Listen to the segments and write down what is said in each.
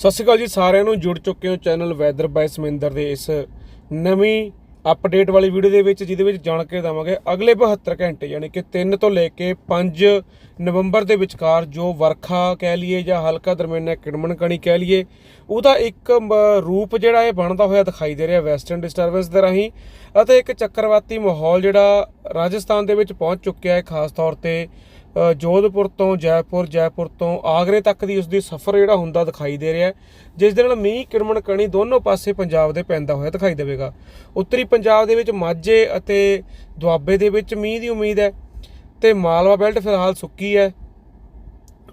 ਸਤਿ ਸ਼੍ਰੀ ਅਕਾਲ ਜੀ ਸਾਰਿਆਂ ਨੂੰ ਜੁੜ ਚੁੱਕੇ ਹੋ ਚੈਨਲ ਵੈਦਰ ਬਾਈ ਸਮਿੰਦਰ ਦੇ ਇਸ ਨਵੀਂ ਅਪਡੇਟ ਵਾਲੀ ਵੀਡੀਓ ਦੇ ਵਿੱਚ ਜਿਹਦੇ ਵਿੱਚ ਜਾਣਕਾਰੀ ਦਵਾਂਗੇ ਅਗਲੇ 72 ਘੰਟੇ ਯਾਨੀ ਕਿ 3 ਤੋਂ ਲੈ ਕੇ 5 ਨਵੰਬਰ ਦੇ ਵਿਚਕਾਰ ਜੋ ਵਰਖਾ ਕਹਿ ਲਈਏ ਜਾਂ ਹਲਕਾ ਦਰਮਿਆਨਾ ਕਿਣਮਣ ਕਣੀ ਕਹਿ ਲਈਏ ਉਹਦਾ ਇੱਕ ਮ, ਰੂਪ ਜਿਹੜਾ ਇਹ ਬਣਦਾ ਹੋਇਆ ਦਿਖਾਈ ਦੇ ਰਿਹਾ ਵੈਸਟਰਨ ਡਿਸਟਰਬੈਂਸ ਦੇ ਰਾਹੀਂ ਅਤੇ ਇੱਕ ਚੱਕਰਵਾਤੀ ਮਾਹੌਲ ਜਿਹੜਾ ਰਾਜਸਥਾਨ ਦੇ ਵਿੱਚ ਪਹੁੰਚ ਚੁੱਕਿਆ ਹੈ ਖਾਸ ਤੌਰ ਤੇ ਜੋਧਪੁਰ ਤੋਂ ਜੈਪੁਰ ਜੈਪੁਰ ਤੋਂ ਆਗਰੇ ਤੱਕ ਦੀ ਉਸਦੀ ਸਫ਼ਰ ਜਿਹੜਾ ਹੁੰਦਾ ਦਿਖਾਈ ਦੇ ਰਿਹਾ ਜਿਸ ਦੇ ਨਾਲ ਮੀਂਹ ਕਿਰਮਣ ਕਣੀ ਦੋਨੋਂ ਪਾਸੇ ਪੰਜਾਬ ਦੇ ਪੈਂਦਾ ਹੋਇਆ ਦਿਖਾਈ ਦੇਵੇਗਾ। ਉੱਤਰੀ ਪੰਜਾਬ ਦੇ ਵਿੱਚ ਮਾਝੇ ਅਤੇ ਦੁਆਬੇ ਦੇ ਵਿੱਚ ਮੀਂਹ ਦੀ ਉਮੀਦ ਹੈ ਤੇ ਮਾਲਵਾ ਬੈਲਟ ਫਿਲਹਾਲ ਸੁੱਕੀ ਹੈ।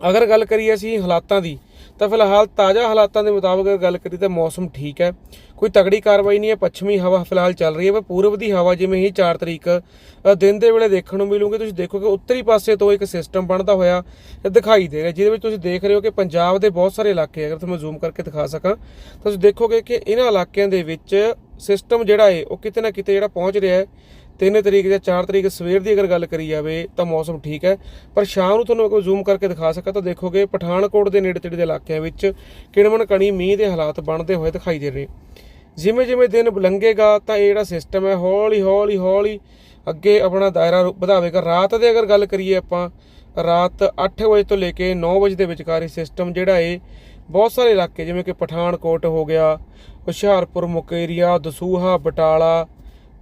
ਅਗਰ ਗੱਲ ਕਰੀਏ ਅਸੀਂ ਹਾਲਾਤਾਂ ਦੀ, ਤਾਂ ਫਿਲਹਾਲ ਤਾਜ਼ਾ ਹਾਲਾਤਾਂ ਦੇ ਮੁਤਾਬਕ ਗੱਲ ਕਰੀਏ ਤਾਂ ਮੌਸਮ ਠੀਕ ਹੈ। ਕੋਈ ਤਗੜੀ ਕਾਰਵਾਈ ਨਹੀਂ ਹੈ, ਪੱਛਮੀ ਹਵਾ ਫਿਲਹਾਲ ਚੱਲ ਰਹੀ ਹੈ, ਪਰ ਪੂਰਬ ਦੀ ਹਵਾ ਜਿਵੇਂ ਹੀ 4 ਤਰੀਕ ਦਿਨ ਦੇ ਵੇਲੇ ਦੇਖਣ ਨੂੰ ਮਿਲੂਗੀ। ਤੁਸੀਂ ਦੇਖੋਗੇ ਉੱਤਰੀ ਪਾਸੇ ਤੋਂ ਇੱਕ ਸਿਸਟਮ ਬਣਦਾ ਹੋਇਆ ਦਿਖਾਈ ਦੇ ਰਿਹਾ, ਜਿਹਦੇ ਵਿੱਚ ਤੁਸੀਂ ਦੇਖ ਰਹੇ ਹੋ ਕਿ ਪੰਜਾਬ ਦੇ ਬਹੁਤ ਸਾਰੇ ਇਲਾਕੇ, ਅਗਰ ਤੁਹਾਨੂੰ ਜ਼ੂਮ ਕਰਕੇ ਦਿਖਾ ਸਕਾਂ ਤੁਸੀਂ ਦੇਖੋਗੇ ਕਿ ਇਹਨਾਂ ਇਲਾਕਿਆਂ ਦੇ ਵਿੱਚ ਸਿਸਟਮ ਜਿਹੜਾ ਹੈ, ਉਹ ਕਿਤੇ ਨਾ ਕਿਤੇ ਜਿਹੜਾ ਪਹੁੰਚ ਰਿਹਾ ਹੈ। 3 ਤਰੀਕ ਜਾਂ 4 ਤਰੀਕ ਸਵੇਰ ਦੀ ਅਗਰ ਗੱਲ ਕਰੀ ਜਾਵੇ ਤਾਂ ਮੌਸਮ ਠੀਕ ਹੈ। ਪਰ ਸ਼ਾਮ ਨੂੰ ਤੁਹਾਨੂੰ ਕੋਈ ਜ਼ੂਮ ਕਰਕੇ ਦਿਖਾ ਸਕਾਂ ਤਾਂ ਦੇਖੋਗੇ ਪਠਾਨਕੋਟ ਦੇ ਨੇੜੇ ਤੇੜੇ ਦੇ ਇਲਾਕਿਆਂ ਵਿੱਚ ਕਿਣਮਣ ਕਣੀ ਮੀਂਹ ਦੇ ਹਾਲਾਤ ਬਣਦੇ ਹੋਏ ਦਿਖਾਈ ਦੇ ਰਹੇ ਜਿਵੇਂ ਜਿਵੇਂ ਦਿਨ ਲੰਘੇਗਾ ਤਾਂ ਇਹ ਜਿਹੜਾ ਸਿਸਟਮ ਹੈ ਹੌਲੀ ਹੌਲੀ ਹੌਲੀ ਅੱਗੇ ਆਪਣਾ ਦਾਇਰਾ ਵਧਾਵੇਗਾ। ਰਾਤ ਦੇ ਅਗਰ ਗੱਲ ਕਰੀਏ ਆਪਾਂ, ਰਾਤ 8 ਵਜੇ ਤੋਂ ਲੈ ਕੇ 9 ਵਜੇ ਦੇ ਵਿਚਕਾਰ ਇਹ ਸਿਸਟਮ ਜਿਹੜਾ ਏ ਬਹੁਤ ਸਾਰੇ ਇਲਾਕੇ ਜਿਵੇਂ ਕਿ ਪਠਾਨਕੋਟ ਹੋ ਗਿਆ, ਹੁਸ਼ਿਆਰਪੁਰ, ਮੁਕੇਰੀਆ, ਦਸੂਹਾ, ਬਟਾਲਾ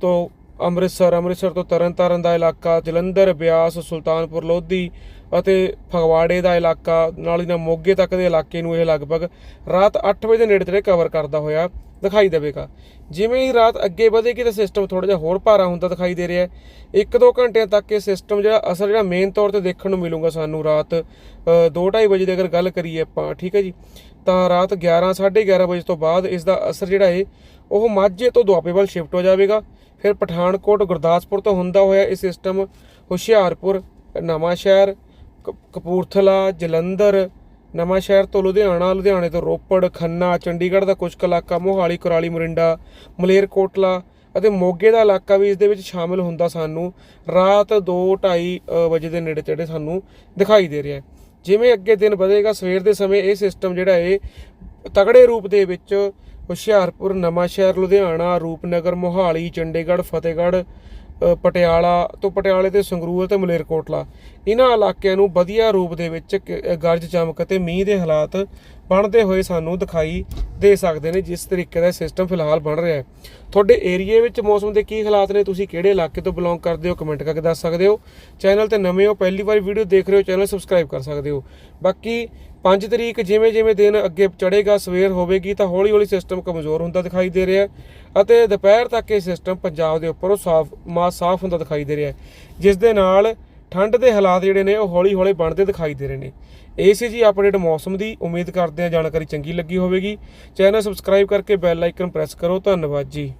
ਤੋਂ ਅੰਮ੍ਰਿਤਸਰ ਅੰਮ੍ਰਿਤਸਰ ਤੋਂ ਤਰਨਤਾਰਨ ਦਾ ਇਲਾਕਾ, ਜਲੰਧਰ, ਬਿਆਸ, ਸੁਲਤਾਨਪੁਰ, ਲੋਧੀ ਅਤੇ ਫਗਵਾੜੇ ਦਾ ਇਲਾਕਾ, ਨਾਲ ਹੀ ਨਾਲ ਮੋਗੇ ਤੱਕ ਦੇ ਇਲਾਕੇ ਨੂੰ ਇਹ ਲਗਭਗ ਰਾਤ 8 ਵਜੇ ਦੇ ਨੇੜੇ ਤੇੜੇ ਕਵਰ ਕਰਦਾ ਹੋਇਆ ਦਿਖਾਈ ਦੇਵੇਗਾ। ਜਿਵੇਂ ਹੀ ਰਾਤ ਅੱਗੇ ਵਧੇਗੀ ਤਾਂ ਸਿਸਟਮ ਥੋੜਾ ਜਿਹਾ ਹੋਰ ਭਾਰਾ ਹੁੰਦਾ ਦਿਖਾਈ ਦੇ ਰਿਹਾ ਹੈ। 1-2 ਘੰਟਿਆਂ ਤੱਕ ਇਹ ਸਿਸਟਮ ਜਿਹੜਾ ਅਸਰ ਜਿਹੜਾ ਮੇਨ ਤੌਰ ਤੇ ਦੇਖਣ ਨੂੰ ਮਿਲੂਗਾ ਸਾਨੂੰ ਰਾਤ 2:30 ਵਜੇ ਦੀ ਅਗਰ ਗੱਲ ਕਰੀਏ ਆਪਾਂ, ਠੀਕ ਹੈ ਜੀ, ਤਾਂ ਰਾਤ 11 11:30 ਵਜੇ ਤੋਂ ਬਾਅਦ ਇਸ ਦਾ ਅਸਰ ਜਿਹੜਾ ਹੈ ਉਹ ਮਾਝੇ ਤੋਂ ਦੁਆਬੇ ਵੱਲ ਸ਼ਿਫਟ ਹੋ ਜਾਵੇਗਾ। ਫਿਰ ਪਠਾਨਕੋਟ, ਗੁਰਦਾਸਪੁਰ ਤੋਂ ਹੁੰਦਾ ਹੋਇਆ ਇਹ ਸਿਸਟਮ ਹੁਸ਼ਿਆਰਪੁਰ ਨਵਾਂ ਸ਼ਹਿਰ ਕ- ਕਪੂਰਥਲਾ, ਜਲੰਧਰ ਨਵਾਂ ਸ਼ਹਿਰ ਤੋਂ ਲੁਧਿਆਣਾ, ਲੁਧਿਆਣੇ ਤੋਂ ਰੋਪੜ, ਖੰਨਾ, ਚੰਡੀਗੜ੍ਹ ਦਾ ਕੁਝ ਕੁ ਇਲਾਕਾ, ਮੋਹਾਲੀ, ਕੁਰਾਲੀ, ਮੁਰਿੰਡਾ, ਮਲੇਰਕੋਟਲਾ ਅਤੇ ਮੋਗੇ ਦਾ ਇਲਾਕਾ ਵੀ ਇਸ ਦੇ ਵਿੱਚ ਸ਼ਾਮਿਲ ਹੁੰਦਾ ਸਾਨੂੰ ਰਾਤ 2:30 ਵਜੇ ਦੇ ਨੇੜੇ ਤੇੜੇ ਸਾਨੂੰ ਦਿਖਾਈ ਦੇ ਰਿਹਾ ਹੈ। ਜਿਵੇਂ ਅੱਗੇ ਦਿਨ ਵਧੇਗਾ, ਸਵੇਰ ਦੇ ਸਮੇਂ ਇਹ ਸਿਸਟਮ ਜਿਹੜਾ ਹੈ ਤਗੜੇ ਰੂਪ ਦੇ ਵਿੱਚ ਹੁਸ਼ਿਆਰਪੁਰ, ਨਵਾਂਸ਼ਹਿਰ, ਲੁਧਿਆਣਾ, ਰੂਪਨਗਰ, ਮੋਹਾਲੀ, ਚੰਡੀਗੜ੍ਹ, ਫਤਿਹਗੜ੍ਹ ਪਟਿਆਲਾ ਤੋਂ ਪਟਿਆਲੇ ਤੇ ਸੰਗਰੂਰ ਤੇ ਮਲੇਰਕੋਟਲਾ। ਇਹਨਾਂ ਇਲਾਕਿਆਂ ਨੂੰ ਵਧੀਆ ਰੂਪ ਦੇ ਵਿੱਚ ਗਰਜ ਚਮਕ ਅਤੇ ਮੀਂਹ ਦੇ ਹਾਲਾਤ ਬਣਦੇ ਹੋਏ ਸਾਨੂੰ ਦਿਖਾਈ ਦੇ ਸਕਦੇ ਨੇ ਜਿਸ ਤਰੀਕੇ ਦਾ ਸਿਸਟਮ ਫਿਲਹਾਲ ਬਣ ਰਿਹਾ ਹੈ। ਤੁਹਾਡੇ ਏਰੀਏ ਵਿੱਚ ਮੌਸਮ ਦੇ ਕੀ ਹਾਲਾਤ ਨੇ? ਤੁਸੀਂ ਕਿਹੜੇ ਇਲਾਕੇ ਤੋਂ ਬਿਲੋਂਗ ਕਰਦੇ ਹੋ? ਕਮੈਂਟ ਕਰਕੇ ਦੱਸ ਸਕਦੇ ਹੋ। ਚੈਨਲ ਤੇ ਨਵੇਂ ਹੋ, ਪਹਿਲੀ ਵਾਰ ਵੀਡੀਓ ਦੇਖ ਰਹੇ ਹੋ, ਚੈਨਲ ਸਬਸਕ੍ਰਾਈਬ ਕਰ ਸਕਦੇ ਹੋ। ਬਾਕੀ 5 ਤਰੀਕ ਜਿਵੇਂ ਜਿਵੇਂ ਦਿਨ ਅੱਗੇ ਚੜ੍ਹੇਗਾ, ਸਵੇਰ ਹੋਵੇਗੀ, ਤਾਂ ਹੌਲੀ ਹੌਲੀ ਸਿਸਟਮ ਕਮਜ਼ੋਰ ਹੁੰਦਾ ਦਿਖਾਈ ਦੇ ਰਿਹਾ ਅਤੇ ਦੁਪਹਿਰ ਤੱਕ ਇਹ ਸਿਸਟਮ ਪੰਜਾਬ ਦੇ ਉੱਪਰ ਸਾਫ਼ ਮਾ ਸਾਫ਼ ਹੁੰਦਾ ਦਿਖਾਈ ਦੇ ਰਿਹਾ ਜਿਸ ਦੇ ਨਾਲ ਠੰਡ ਦੇ ਹਾਲਾਤ ਜਿਹੜੇ ਨੇ ਉਹ ਹੌਲੀ ਹੌਲੀ ਬਣਦੇ ਦਿਖਾਈ ਦੇ ਰਹੇ ਨੇ। ਇਹ ਸੀ ਜੀ ਅਪਡੇਟ ਮੌਸਮ ਦੀ। ਉਮੀਦ ਕਰਦੇ ਹਾਂ ਜਾਣਕਾਰੀ ਚੰਗੀ ਲੱਗੀ ਹੋਵੇਗੀ। ਚੈਨਲ ਸਬਸਕ੍ਰਾਈਬ ਕਰਕੇ ਬੈਲ ਆਈਕਨ ਪ੍ਰੈਸ ਕਰੋ। ਧੰਨਵਾਦ ਜੀ।